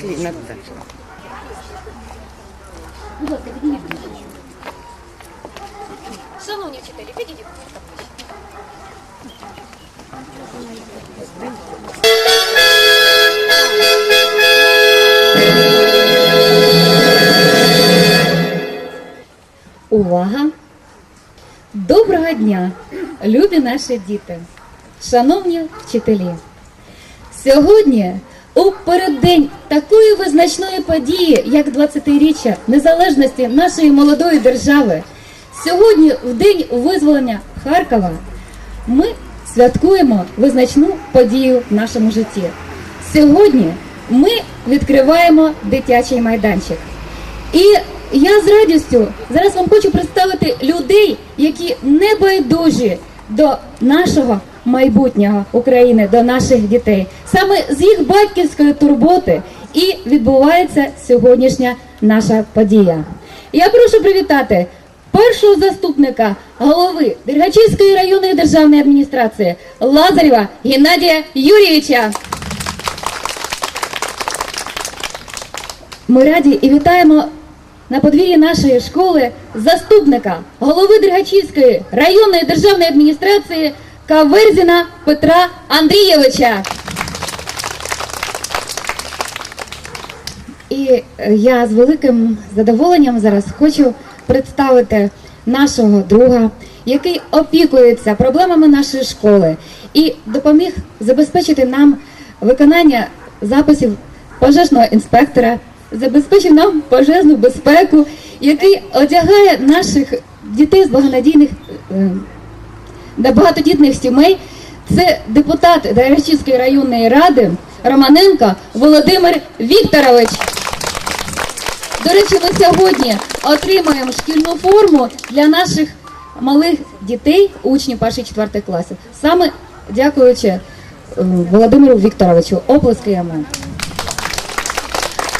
Пошли. Пошли, Шановні вчителі, підійдіть. Увага! Доброго дня, любі наші діти, шановні вчителі! Сьогодні, у переддень такої визначної події, як 20-річчя незалежності нашої молодої держави, сьогодні, в день визволення Харкова, ми святкуємо визначну подію в нашому житті. Сьогодні ми відкриваємо дитячий майданчик. І я з радістю зараз вам хочу представити людей, які не байдужі до нашого майбутнього України, до наших дітей. Саме з їх батьківської турботи і відбувається сьогоднішня наша подія. Я прошу привітати першого заступника голови Дергачівської районної державної адміністрації Лазарєва Геннадія Юрійовича. Ми раді і вітаємо на подвір'ї нашої школи заступника голови Дергачівської районної державної адміністрації Каверзіна Петра Андрійовича. І е, я з великим задоволенням зараз хочу представити нашого друга, який опікується проблемами нашої школи і допоміг забезпечити нам виконання записів пожежного інспектора, забезпечив нам пожежну безпеку, який одягає наших дітей з благонадійних е, багатодітних сімей. Це депутат Дайрачівської районної ради Романенко Володимир Вікторович. До речі, ми сьогодні отримаємо шкільну форму для наших малих дітей, учнів 1-4 класів. Саме дякуючи е, Володимиру Вікторовичу. Оплески йому.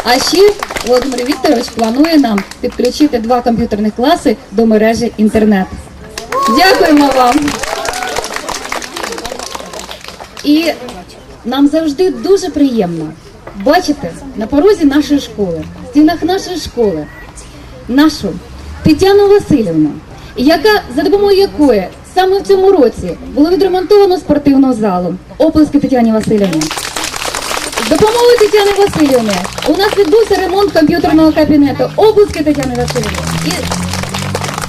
А ще Володимир Вікторович планує нам підключити два комп'ютерних класи до мережі інтернет. Дякуємо вам. І нам завжди дуже приємно бачити на порозі нашої школи, в стінах нашої школи, нашу Тетяну Васильівну, яка за допомогою якої саме в цьому році було відремонтовано спортивну залу. Оплески Тетяні Васильівні. З допомогою Тетяни Васильівни у нас відбувся ремонт комп'ютерного кабінету. Обласки Тетяни Васильівни. І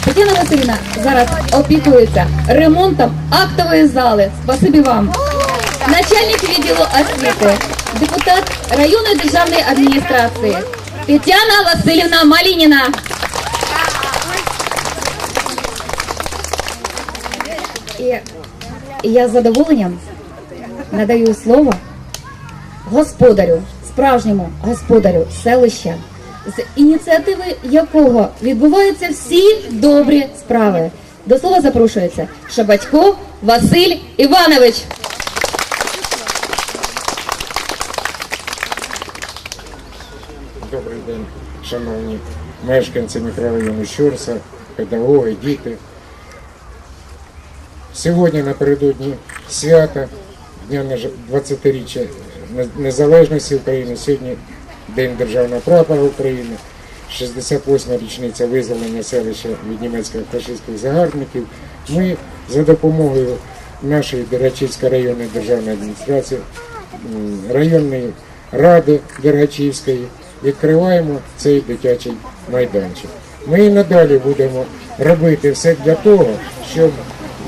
Тетяна Васильівна зараз опікується ремонтом актової зали. Спасибі вам. Начальник відділу освіти, депутат районної державної адміністрації Тетяна Васильівна Малініна. І я з задоволенням надаю слово господарю, справжньому господарю селища, з ініціативи якого відбуваються всі добрі справи. До слова запрошується Шабатько Василь Іванович. Добрий день, шановні мешканці мікрорайону Щорса, педагоги, діти. Сьогодні напередодні свята Дня 20-річчя Незалежності України, сьогодні День Державного прапора України, 68-ма річниця визволення селища від німецьких фашистських загарбників. Ми за допомогою нашої Дергачівської районної державної адміністрації, районної ради Дергачівської відкриваємо цей дитячий майданчик. Ми і надалі будемо робити все для того, щоб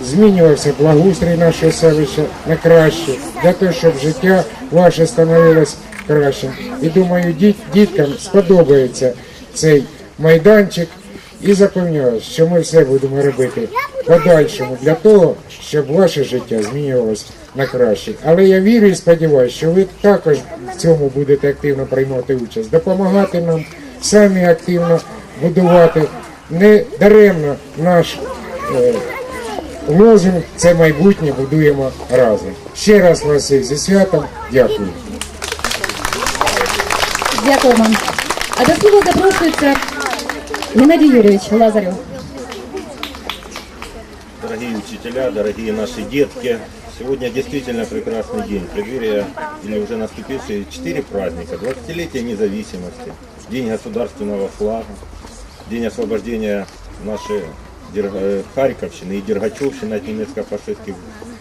змінювався благоустрій нашого селища на краще, для того, щоб життя ваше становилось кращим. І думаю, діт, діткам сподобається цей майданчик. І запевняю, що ми все будемо робити подальшому для того, щоб ваше життя змінювалось на краще. Але я вірю і сподіваюся, що ви також в цьому будете активно приймати участь, допомагати нам самі активно будувати не даремно наш е, лозунг це майбутнє будуємо разом. Ще раз вас зі святом. Дякую. Дякую вам. А до слова запрошується Геннадій Юрійович Лазарев. Дорогие учителя, дорогие наши детки, Сегодня действительно прекрасный день. Преддверие или уже наступившие четыре праздника. 20-летие независимости, День государственного флага, День освобождения нашей э, Харьковщины и Дергачевщины от немецко-фашистских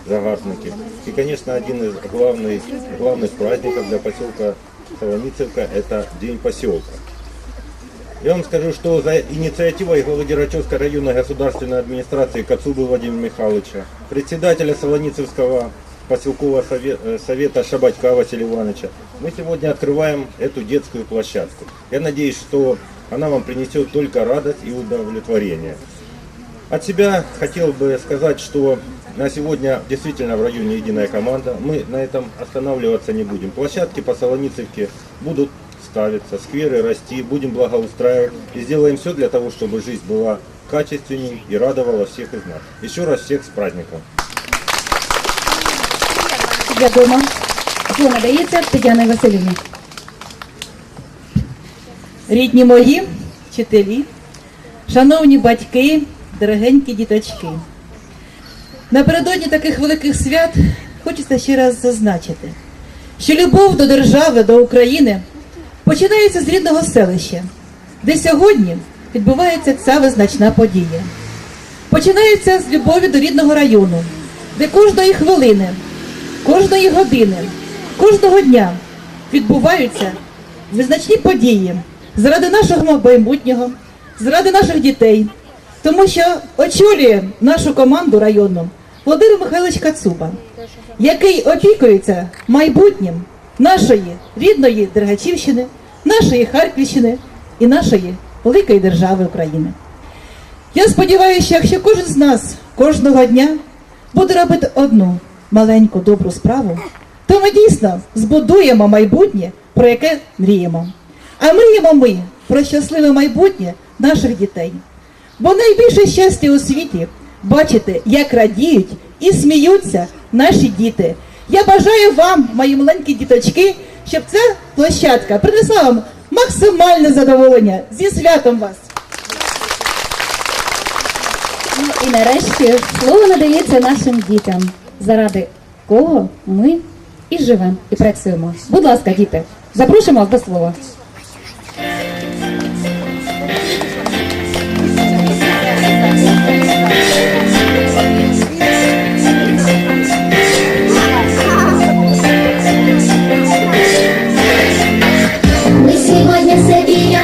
загарбников. И, конечно, один из главных, главных праздников для поселка Солоницевка – это День поселка. Я вам скажу, что за инициативой главы Дергачевской районной государственной администрации Кацубы Владимира Михайловича, председателя Солоницевского поселкового э, совета Шабатька Василия Ивановича, мы сегодня открываем эту детскую площадку. Я надеюсь, что она вам принесет только радость и удовлетворение. От себя хотел бы сказать, что на сегодня действительно в районе единая команда. Мы на этом останавливаться не будем. Площадки по Солоницевке будут ставиться, скверы расти, будем благоустраивать и сделаем все для того, чтобы жизнь была качественней и радовала всех из нас. Еще раз всех с праздником! Дякуємо. Слово надається Тетяні Василівні. Рідні мої, вчителі, шановні батьки, дорогенькі діточки. Напередодні таких великих свят хочеться ще раз зазначити, що любов до держави, до України починається з рідного селища, де сьогодні відбувається ця визначна подія. Починається з любові до рідного району, де кожної хвилини, кожної години, кожного дня відбуваються визначні події заради нашого майбутнього, заради наших дітей, тому що очолює нашу команду районну Володимир Михайлович Кацуба, який опікується майбутнім нашої рідної Дергачівщини, нашої Харківщини і нашої великої держави України. Я сподіваюся, що якщо кожен з нас кожного дня буде робити одну маленьку добру справу, то ми дійсно збудуємо майбутнє, про яке мріємо. А мріємо ми про щасливе майбутнє наших дітей. Бо найбільше щастя у світі бачити, як радіють і сміються наші діти. Я бажаю вам, мої маленькі діточки, щоб ця площадка принесла вам максимальне задоволення зі святом вас. Ну і нарешті слово надається нашим дітям, заради кого ми і живемо, і працюємо. Будь ласка, діти, запрошуємо вас до слова.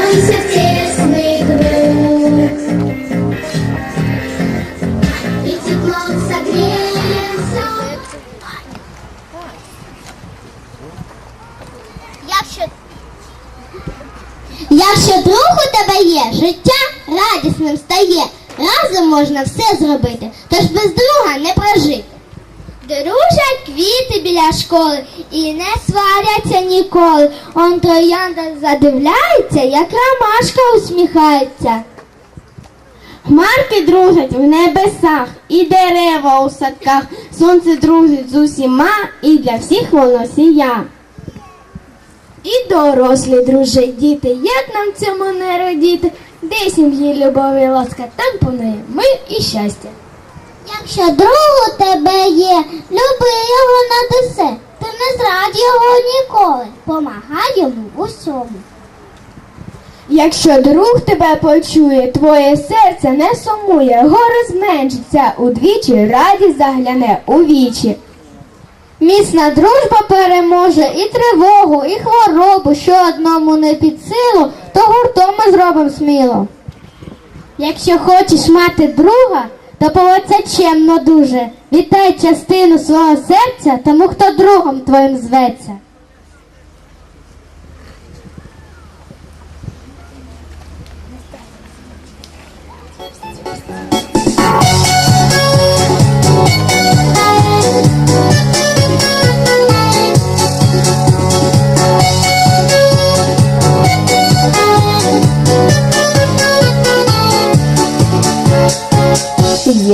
Соберемся в тесный круг И Якщо, якщо друг у тебе є, життя радісним стає. Разом можна все зробити, тож без друга не прожити. Дружать квіти біля школи і не сваряться ніколи. Он троянда задивляється, як ромашка усміхається. Хмарки дружать в небесах, і дерева у садках. Сонце дружить з усіма, і для всіх воно сія. І дорослі дружать діти, як нам цьому не радіти? Де сім'ї любові ласка, там по неї мир і щастя. Якщо друг у тебе є, люби його над усе, ти не зрадь його ніколи, помагай йому в усьому. Якщо друг тебе почує, твоє серце не сумує, горе зменшиться удвічі, радість загляне у вічі. Міцна дружба переможе і тривогу, і хворобу, що одному не під силу, то гуртом ми зробимо сміло. Якщо хочеш мати друга, то це чемно дуже. Вітай частину свого серця тому, хто другом твоїм зветься.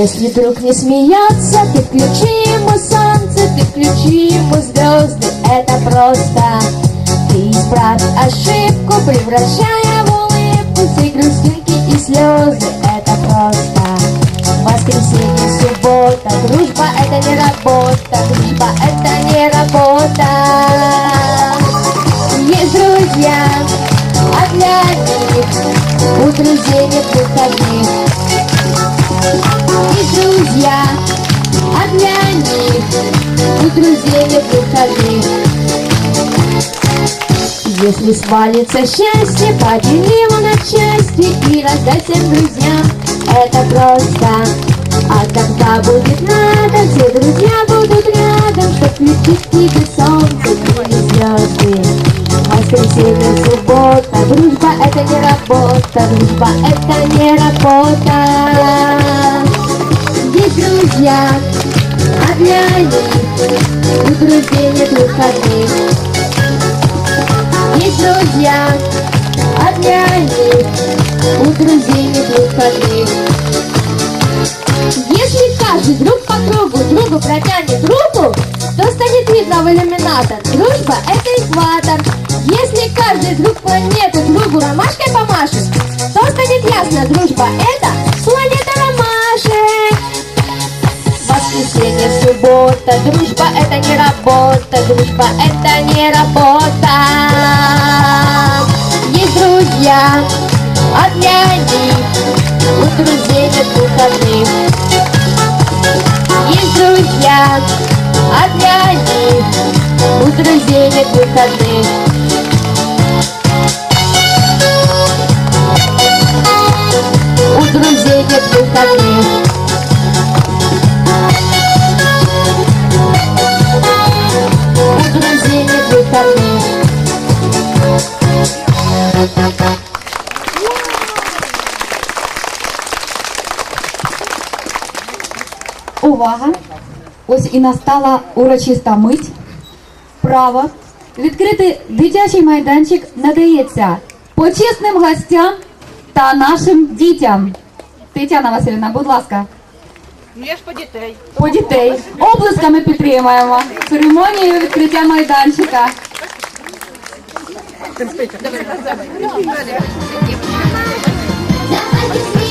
Если вдруг не смеяться, ему солнце, ты включи ему звезды, это просто. Ты исправь ошибку, превращая в улыбку все грустинки и слезы, это просто. Воскресенье, суббота, дружба это не работа, дружба это не работа. Есть друзья, а для них у друзей нет выходных. Друзья, а для них у друзей выходных. Если свалится счастье, подели его на части и раздай всем друзьям. Это просто. А когда будет надо, все друзья будут рядом, чтоб включить тебе солнце и звезды. Воскресенье, суббота, дружба это не работа, дружба это не работа. Есть друзья, а для них у друзей нет выходных. Есть друзья, а для них у друзей нет выходных. Если каждый друг по кругу другу протянет руку, то станет видно в иллюминатор. Дружба – это экватор. Если каждый друг планеты другу ромашкой помашет, то станет ясно, дружба – это планета ромашек. Воскресенье, суббота, дружба это не работа, дружба это не работа. Есть друзья, а для них у друзей нет выходных. Есть друзья, а для них у друзей нет выходных. У друзей нет выходных. Увага! Ось і настала урочиста мить. Право відкрити дитячий майданчик надається почесним гостям та нашим дітям. Тетяна Васильівна, будь ласка. Ну я ж по дітей. По дітей. Облисками підтримаємо церемонію відкриття майданчика.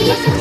Yeah.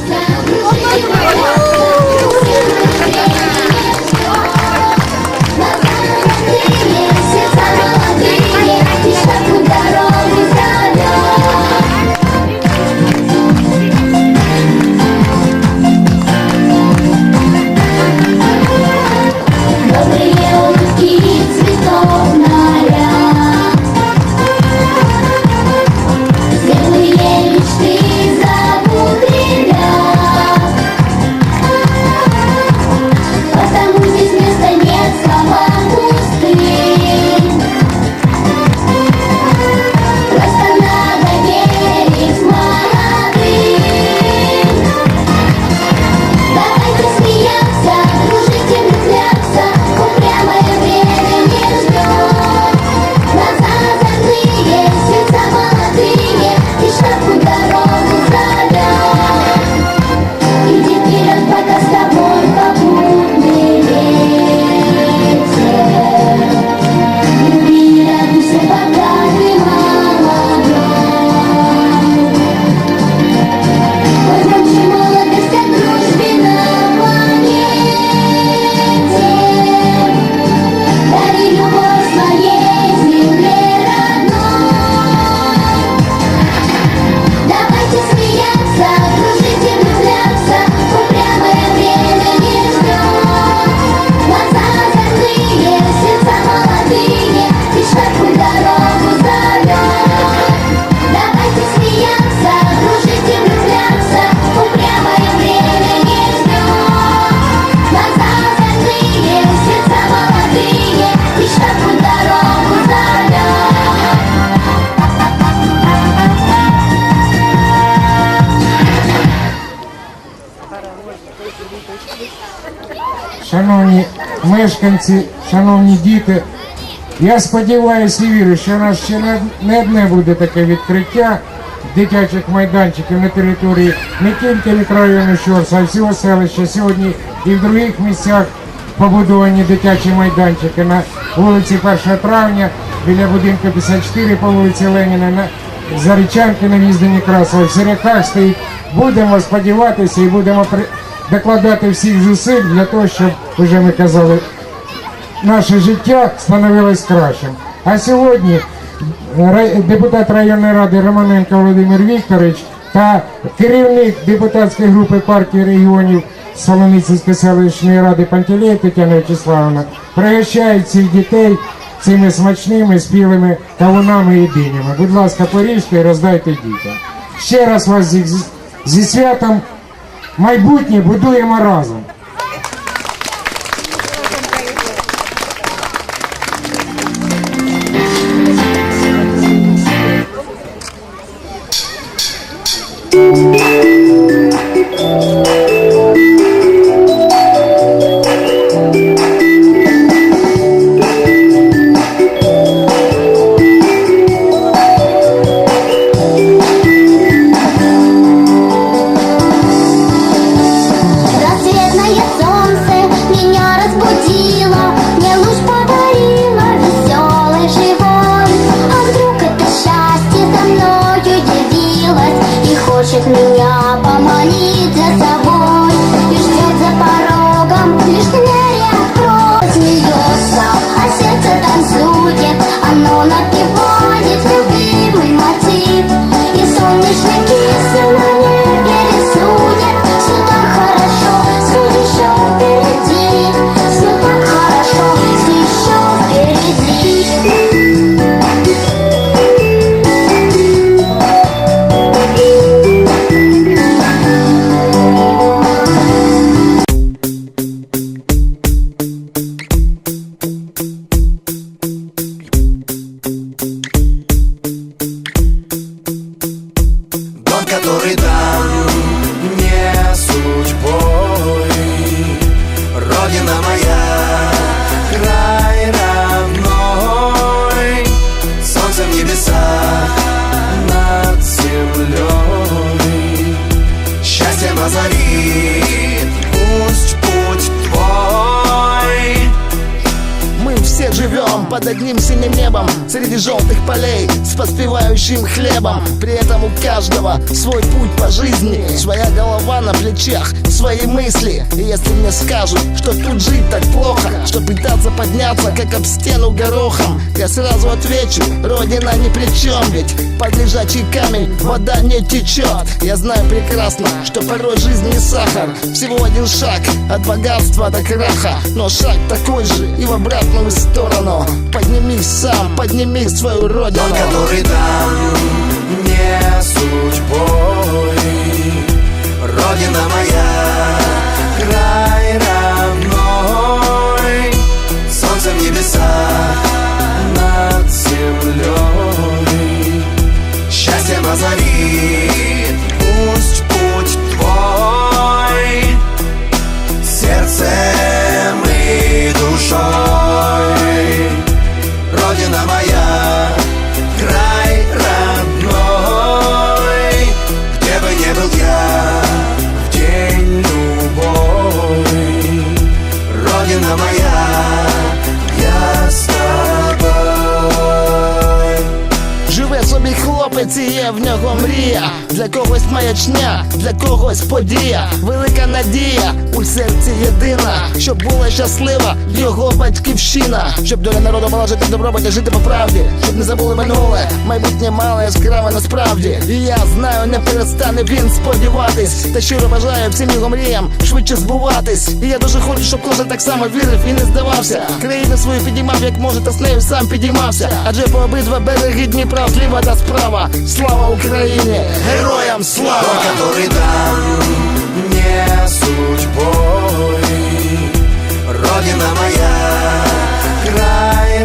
Мешканці, шановні діти, я сподіваюся і вірю, що у нас ще не- не одне буде таке відкриття дитячих майданчиків на території не тільки мікрорайону Щорса, а всього селища. Сьогодні і в других місцях побудовані дитячі майданчики на вулиці 1 травня, біля будинку 54 по вулиці Леніна, на Зарічанки на в'їзді Некрасова, в Сиряках стоїть. Будемо сподіватися і будемо при- докладати всіх зусиль для того, щоб, вже ми казали, наше життя становилось кращим. А сьогодні депутат районної ради Романенко Володимир Вікторович та керівник депутатської групи партії регіонів Солоницької селищної ради Пантелей Тетяна Вячеславовна пригощають цих дітей цими смачними спілими кавунами і динями. Будь ласка, поріжте і роздайте дітям. Ще раз вас зі, зі святом майбутнє будуємо разом. Рассветное хлебом. При этом у каждого свой путь по жизни. Своя голова на плечах, свои мысли. И если мне скажут, что тут жить так плохо Что пытаться подняться, как об стену горохом Я сразу отвечу, родина ни при чем Ведь под лежачий камень вода не течет Я знаю прекрасно, что порой жизнь не сахар Всего один шаг от богатства до краха. Но шаг такой же и в обратную сторону. Поднимись сам, подними свою родину. Дом, который дан судьбой. Родина моя, для когось подія. Велика надія у серці єдина Щоб була щаслива його батьківщина. Щоб доля народу була жити в добробуті, жити по правді. Щоб не забули минуле, майбутнє мало яскраве насправді. І я знаю, не перестане він сподіватись. Та щиро бажаю всім його мріям швидше збуватись. І я дуже хочу, щоб кожен так само вірив і не здавався. Країну свою підіймав, як може, та з нею сам підіймався. Адже по обидва береги Дніпра зліва та справа. Слава Україні! Героям слава! Который дан мне судьбой. Родина моя, край